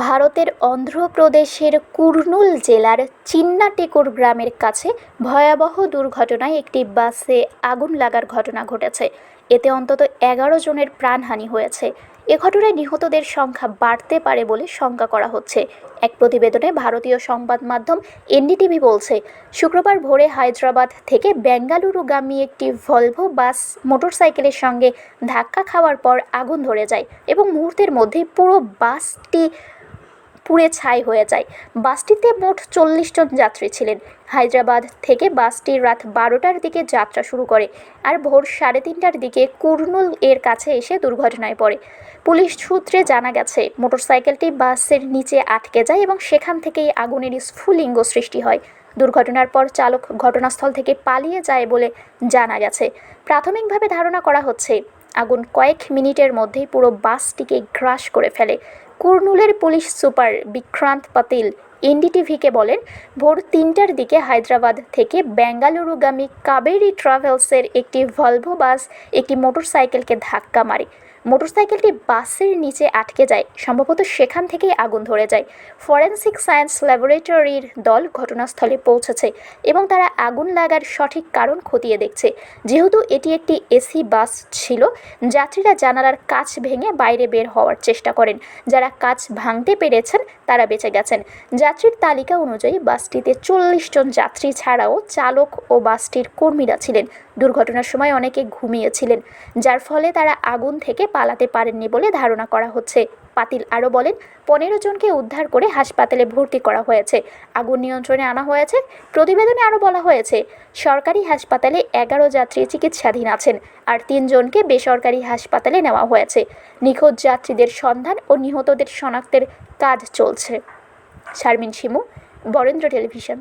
ভারতের অন্ধ্রপ্রদেশের কুর্নুল জেলার চিন্নাটেকুর গ্রামের কাছে ভয়াবহ দুর্ঘটনায় একটি বাসে আগুন লাগার ঘটনা ঘটেছে। এতে অন্তত এগারো জনের প্রাণহানি হয়েছে। এ ঘটনায় নিহতদের সংখ্যা বাড়তে পারে বলে শঙ্কা করা হচ্ছে। এক প্রতিবেদনে ভারতীয় সংবাদ মাধ্যম এনডিটিভি বলছে, শুক্রবার ভোরে হায়দ্রাবাদ থেকে বেঙ্গালুরুগামী একটি ভলভো বাস মোটরসাইকেলের সঙ্গে ধাক্কা খাওয়ার পর আগুন ধরে যায় এবং মুহূর্তের মধ্যেই পুরো বাসটি পুড়ে ছাই হয়ে যায়। বাসটিতে মোট চল্লিশ জন যাত্রী ছিলেন। হায়দ্রাবাদ থেকে বাসটি রাত বারোটার দিকে যাত্রা শুরু করে আর ভোর সাড়ে তিনটার দিকে কুর্নুল এর কাছে এসে দুর্ঘটনায় পড়ে। পুলিশ সূত্রে জানা গেছে, মোটরসাইকেলটি বাসের নিচে আটকে যায় এবং সেখান থেকেই আগুনের স্ফুলিঙ্গ সৃষ্টি হয়। দুর্ঘটনার পর চালক ঘটনাস্থল থেকে পালিয়ে যায় বলে জানা গেছে। প্রাথমিকভাবে ধারণা করা হচ্ছে, আগুন কয়েক মিনিটের মধ্যেই পুরো বাসটিকে গ্রাস করে ফেলে। কুর্নুলের পুলিশ সুপার বিক্রান্ত পাতিল এনডিটিভিকে বলেন, ভোর তিনটার দিকে হায়দ্রাবাদ থেকে বেঙ্গালুরুগামী কাবেরি ট্রাভেলসের একটি ভলভো বাস একটি মোটরসাইকেলকে ধাক্কা মারে। মোটরসাইকেলটি বাসের নিচে আটকে যায়, সম্ভবত সেখান থেকেই আগুন ধরে যায়। ফরেনসিক সায়েন্স ল্যাবরেটরির দল ঘটনাস্থলে পৌঁছেছে এবং তারা আগুন লাগার সঠিক কারণ খতিয়ে দেখছে। যেহেতু এটি একটি এসি বাস ছিল, যাত্রীরা জানালার কাচ ভেঙে বাইরে বের হওয়ার চেষ্টা করেন। যারা কাচ ভাঙতে পেরেছেন, তারা বেঁচে গেছেন। যাত্রীর তালিকা অনুযায়ী বাসটিতে চল্লিশ জন যাত্রী ছাড়াও চালক ও বাসটির কর্মীরা ছিলেন। দুর্ঘটনার সময় অনেকে ঘুমিয়েছিলেন, যার ফলে তারা আগুন থেকে পালাতে পারেননি বলে ধারণা করা হচ্ছে। পাতিল আরও বলেন, পনেরো জনকে উদ্ধার করে হাসপাতালে ভর্তি করা হয়েছে। আগুন নিয়ন্ত্রণে আনা হয়েছে। প্রতিবেদনে আরও বলা হয়েছে, সরকারি হাসপাতালে এগারো যাত্রী চিকিৎসাধীন আছেন আর তিনজনকে বেসরকারি হাসপাতালে নেওয়া হয়েছে। নিখোঁজ যাত্রীদের সন্ধান ও নিহতদের শনাক্তের কাজ চলছে। শারমিন শিমু, বরেন্দ্র টেলিভিশন।